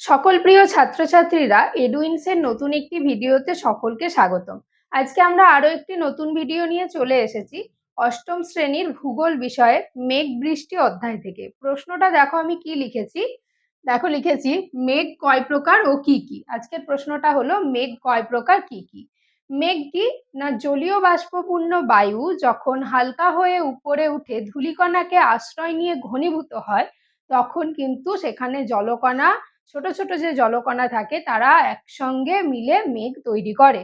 সকল প্রিয় ছাত্রছাত্রীরা এডুইন্সের নতুন একটি ভিডিওতে সকলকে স্বাগতম। আজকে আমরা আরও একটি নতুন ভিডিও নিয়ে চলে এসেছি অষ্টম শ্রেণির ভূগোল বিষয়ে মেঘ বৃষ্টি অধ্যায় থেকে। প্রশ্নটা দেখো আমি কি লিখেছি? দেখো লিখেছি, মেঘ কয় প্রকার ও কি কি? আজকের প্রশ্নটা হলো, মেঘ কয় প্রকার কি কি? মেঘ কি না জলীয় বাষ্পপূর্ণ বায়ু যখন হালকা হয়ে উপরে উঠে ধূলিকণাকে আশ্রয় নিয়ে ঘনীভূত হয়, তখন কিন্তু সেখানে জলকণা ছোট ছোট যে জলকণা থাকে, তারা একসঙ্গে মিলে মেঘ তৈরি করে।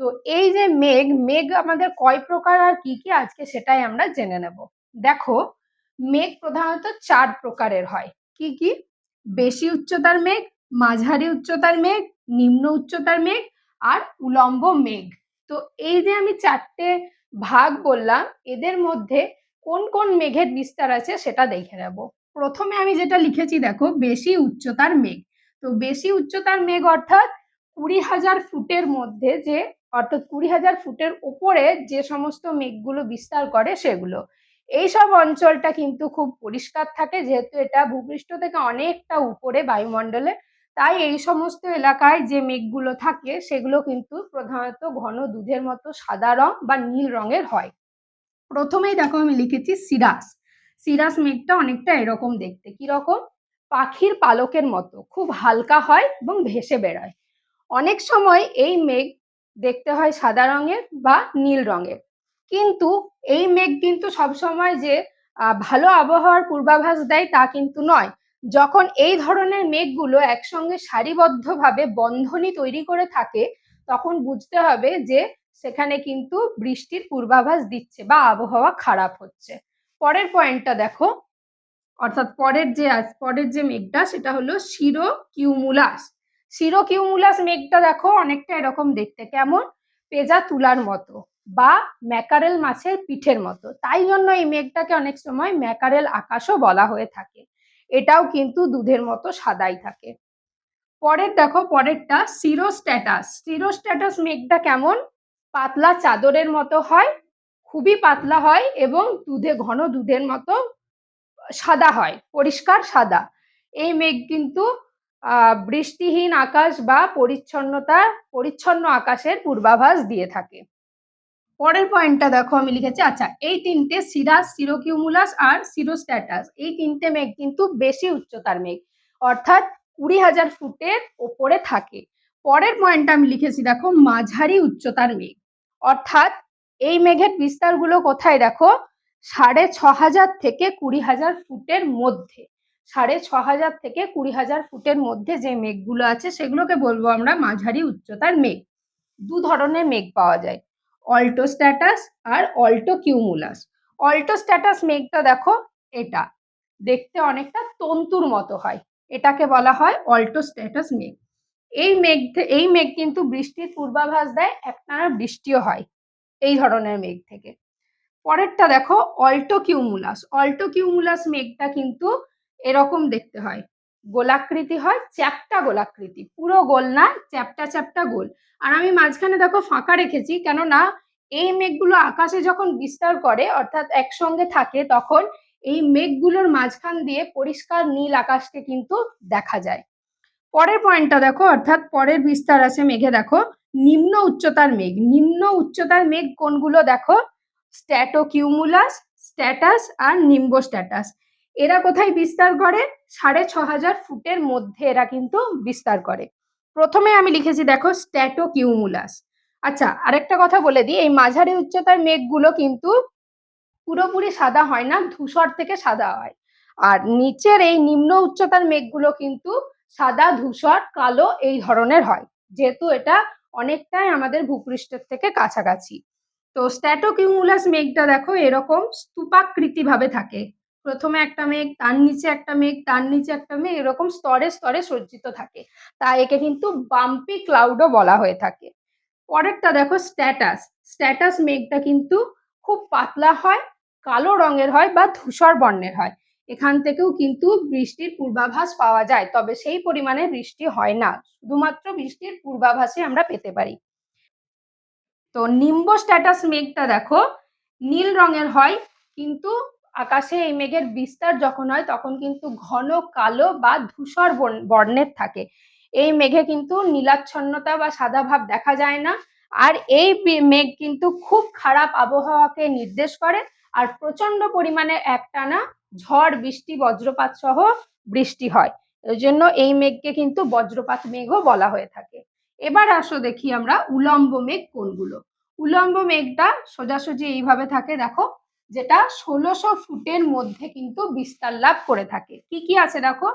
তো এই যে মেঘ মেঘ আমাদের কয় প্রকার আর কি কি? আজকে সেটাই আমরা জেনে নেব। দেখো, মেঘ প্রধানত চার প্রকারের হয়। কি কি? বেশি উচ্চতার মেঘ, মাঝারি উচ্চতার মেঘ, নিম্ন উচ্চতার মেঘ আর উলম্ব মেঘ। তো এই যে আমি চারটে ভাগ বললাম, এদের মধ্যে কোন কোন মেঘের বিস্তার আছে সেটা দেখে নেব। প্রথমে আমি যেটা লিখেছি, দেখো, বেশি উচ্চতার মেঘ। তো বেশি উচ্চতার মেঘ অর্থাৎ কুড়ি হাজার ফুটের মধ্যে যে, অর্থাৎ কুড়ি হাজার ফুটের ওপরে যে সমস্ত মেঘগুলো বিস্তার করে সেগুলো। এই সব অঞ্চলটা কিন্তু খুব পরিষ্কার থাকে, যেহেতু এটা ভূপৃষ্ঠ থেকে অনেকটা উপরে বায়ুমণ্ডলে। তাই এই সমস্ত এলাকায় যে মেঘগুলো থাকে, সেগুলো কিন্তু প্রধানত ঘন দুধের মতো সাদা রং বা নীল রঙের হয়। প্রথমেই দেখো আমি লিখেছি সিরাস সিরাস মেঘটা অনেকটা এরকম দেখতে। কীরকম? পাখির পালকের মতো। খুব হালকা হয় এবং ভেসে বেড়ায়। অনেক সময় এই মেঘ দেখতে হয় সাদা রঙের বা নীল রঙের। কিন্তু এই মেঘ কিন্তু সবসময় যে ভালো আবহাওয়ার পূর্বাভাস দেয় তা কিন্তু নয়। যখন এই ধরনের মেঘগুলো একসঙ্গে সারিবদ্ধভাবে বন্ধনী তৈরি করে থাকে, তখন বুঝতে হবে যে, সেখানে কিন্তু বৃষ্টির পূর্বাভাস দিচ্ছে বা আবহাওয়া খারাপ হচ্ছে। পরের পয়েন্টটা দেখো। অর্থাৎ পরের যে পরের যে মেঘটা, সেটা হলো শিরো কিউমুলাস শিরো কিউমুলাস মেঘটা দেখো অনেকটা এরকম দেখতে, কেমন? পেজা তুলার মতো বা ম্যাকারেল মাছের পিঠের মতো। তাই জন্য এই মেঘটাকে অনেক সময় ম্যাকারেল আকাশও বলা হয়ে থাকে। এটাও কিন্তু দুধের মতো সাদাই থাকে। পরের দেখো, পরেরটা সিরোস্ট্যাটাস সিরোস্ট্যাটাস মেঘটা কেমন? পাতলা চাদরের মতো হয় খুবই পাতলা হয় এবং দুধে ঘন দুধের মতো সাদা হয়, পরিষ্কার সাদা। এই মেঘ কিন্তু বৃষ্টিহীন আকাশ বা পরিচ্ছন্নতা, পরিচ্ছন্ন আকাশের পূর্বাভাস দিয়ে থাকে। পরের পয়েন্টটা দেখো আমি লিখেছি। আচ্ছা এই তিনটে সিরাস সিরোকিউমুলাস আর সিরোস্ট্যাটাস এই তিনটে মেঘ কিন্তু বেশি উচ্চতার মেঘ, অর্থাৎ কুড়ি হাজার ফুটের ওপরে থাকে। পরের পয়েন্টটা আমি লিখেছি, দেখো, মাঝারি উচ্চতার মেঘ, অর্থাৎ এই মেঘের বিস্তারগুলো কোথায় দেখো? সাড়ে ছ হাজার থেকে কুড়ি হাজার ফুটের মধ্যে। সাড়ে ছ হাজার থেকে কুড়ি হাজার ফুটের মধ্যে যে মেঘগুলো আছে, সেগুলোকে বলব আমরা মাঝারি উচ্চতার মেঘ। দু ধরনের মেঘ পাওয়া যায়। অল্টো স্ট্যাটাস আর অল্টো কিউমুলাস। অল্টো স্ট্যাটাস মেঘটা দেখো, এটা। দেখতে অনেকটা তন্তুর মতো হয়। এটাকে বলা হয় অল্টো স্ট্যাটাস মেঘ। এই মেঘ এই মেঘ কিন্তু বৃষ্টির পূর্বাভাস দেয়, একটানা বৃষ্টিও হয়। এই ধরনের মেঘ থেকে। পরেরটা দেখো অল্টো কিউমুলাস অল্টো কিউমুলাস মেঘটা কিন্তু এরকম দেখতে হয়। গোলাকৃতি হয়, চ্যাপটা গোলাকৃতি। পুরো গোল না, চ্যাপটা চ্যাপটা গোল। আর আমি মাঝখানে দেখো ফাঁকা রেখেছি, কেননা এই মেঘগুলো আকাশে যখন বিস্তার করে, অর্থাৎ একসঙ্গে থাকে, তখন এই মেঘগুলোর মাঝখান দিয়ে পরিষ্কার নীল আকাশকে কিন্তু দেখা যায়। পরের পয়েন্টটা দেখো, অর্থাৎ পরের বিস্তার আছে মেঘে দেখো। নিম্ন উচ্চতার মেঘ। নিম্ন উচ্চতার মেঘ কোনগুলো দেখো? স্ট্যাটোকিউমুলাস স্ট্যাটাস আর নিম্ব স্ট্যাটাস এরা কোথায় বিস্তার করে? সাড়ে ছ হাজার ফুটের মধ্যে এরা কিন্তু বিস্তার করে। প্রথমে আমি লিখেছি দেখো স্ট্যাটোকিউমুলাস আচ্ছা আরেকটা কথা বলে দিই। এই মাঝারি উচ্চতার মেঘগুলো কিন্তু পুরোপুরি সাদা হয় না, ধূসর থেকে সাদা হয়। আর নিচের এই নিম্ন উচ্চতার মেঘগুলো কিন্তু সাদা, ধূসর, কালো এই ধরনের হয়। যেহেতু এটা অনেকটাই আমাদের ভূপৃষ্ঠের থেকে কাছাকাছি। তো স্ট্যাটোকিউমুলাস মেঘটা দেখো এরকম স্তূপাকৃতি ভাবে থাকে। প্রথমে একটা মেঘ, তার নিচে একটা মেঘ, তার নিচে একটা মেঘ, এরকম স্তরে স্তরে সজ্জিত থাকে। তাই একে কিন্তু বাম্পি ক্লাউডও বলা হয়ে থাকে। পরেরটা দেখো স্ট্যাটাস স্ট্যাটাস মেঘটা কিন্তু খুব পাতলা হয়, কালো রঙের হয় বা ধূসর বর্ণের হয়। এখান থেকেও কিন্তু বৃষ্টির পূর্বাভাস পাওয়া যায়, তবে সেই পরিমাণে বৃষ্টি হয় না, শুধুমাত্র বৃষ্টির পূর্বাভাসই আমরা পেতে পারি। তো নিম্ব স্ট্যাটাস মেঘটা দেখো, নীল রঙের হয়, কিন্তু আকাশে এই মেঘের বিস্তার যখন হয়, তখন কিন্তু ঘন, কালো বা ধূসর বর্ণ- বর্ণের থাকে। এই মেঘে কিন্তু নীলাচ্ছন্নতা বা সাদা ভাব দেখা যায় না, আর এই মেঘ কিন্তু খুব খারাপ আবহাওয়াকে নির্দেশ করে, আর প্রচণ্ড পরিমাণে একটানা ঝড়, বৃষ্টি, বজ্রপাত সহ বৃষ্টি হয়। ওই জন্য এই মেঘকে কিন্তু বজ্রপাত মেঘও বলা হয়ে থাকে। এবার আসো দেখি আমরা উলম্ব মেঘ কোনগুলো? উলম্ব মেঘটা সোজাসুজি এইভাবে থাকে, দেখো, যেটা ষোলোশো ফুটের মধ্যে কিন্তু বিস্তার লাভ করে থাকে। কি কি আছে দেখো?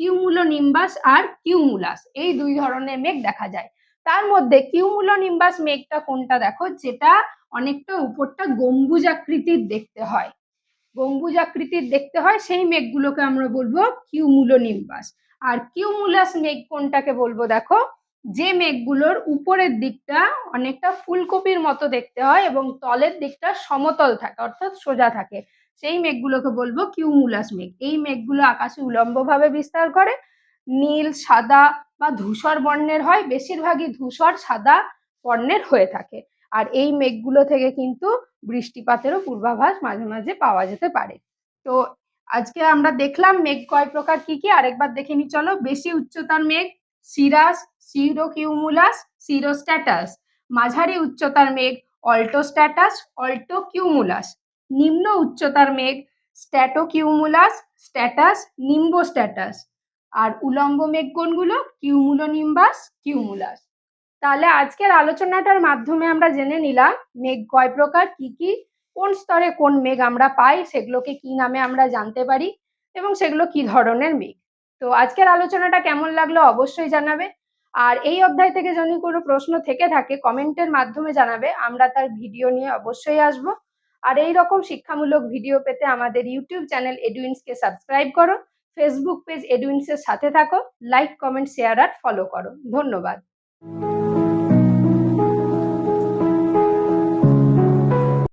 কিউমুলো নিম্বাস আর কিউমুলাস, এই দুই ধরনের মেঘ দেখা যায়। তার মধ্যে কিউমুলো নিম্বাস মেঘটা কোনটা দেখো? যেটা অনেকটা উপরটা গম্বুজাকৃতির দেখতে হয়। গম্বুজাকৃতির দেখতে হয়, সেই মেঘগুলোকে আমরা বলব কিউমুলো নিম্বাস আর কিউমুলাস মেঘ কোনটাকে বলব দেখো? যে মেঘগুলোর উপরের দিকটা অনেকটা ফুলকপির মতো দেখতে হয় এবং তলের দিকটা সমতল থাকে, অর্থাৎ সোজা থাকে। সেই মেঘগুলোকে বলব কিউমুলাস মেঘ। এই মেঘগুলো আকাশে উলম্বভাবে বিস্তার করে, নীল, সাদা বা ধূসর বর্ণের হয়, বেশিরভাগই ধূসর, সাদা বর্ণের হয়ে থাকে। আর এই মেঘগুলো থেকে কিন্তু বৃষ্টিপাতেরও পূর্বাভাস মাঝে মাঝে পাওয়া যেতে পারে। তো আজকে আমরা দেখলাম মেঘ কয় প্রকার, কি কি? আরেকবার দেখে নি চলো। বেশি উচ্চতার মেঘ, সিরাস, সিরোকিউমুলাস, সিরোস্ট্যাটাস। মাঝারি উচ্চতার মেঘ অল্টো অল্টোস্ট্যাটাস, অল্টোকিউমুলাস। নিম্ন উচ্চতার মেঘ, স্ট্যাটোকিউমুলাস, স্ট্যাটাস, নিম্বোস্ট্যাটাস। আর উলম্ব মেঘ কোনগুলো? Cumulonimbus cumulus. তাহলে আজকের আলোচনাটার মাধ্যমে আমরা জেনে নিলাম মেঘ কয় প্রকার, কি কি, কোন স্তরে কোন মেঘ আমরা পাই, সেগুলোকে কি নামে আমরা জানতে পারি এবং সেগুলো কি ধরনের মেঘ। তো আজকের আলোচনাটা কেমন লাগল অবশ্যই জানাবে। আর এই অধ্যায় থেকে যদি কোনো প্রশ্ন থেকে থাকে, কমেন্টের মাধ্যমে জানাবে, আমরা তার ভিডিও নিয়ে অবশ্যই আসব। আর এই রকম শিক্ষামূলক ভিডিও পেতে আমাদের ইউটিউব চ্যানেল এডুইন্সকে সাবস্ক্রাইব করো, ফেসবুক পেজ এডুইন্সের সাথে থাকো, লাইক, কমেন্ট, শেয়ার আর ফলো করো। ধন্যবাদ।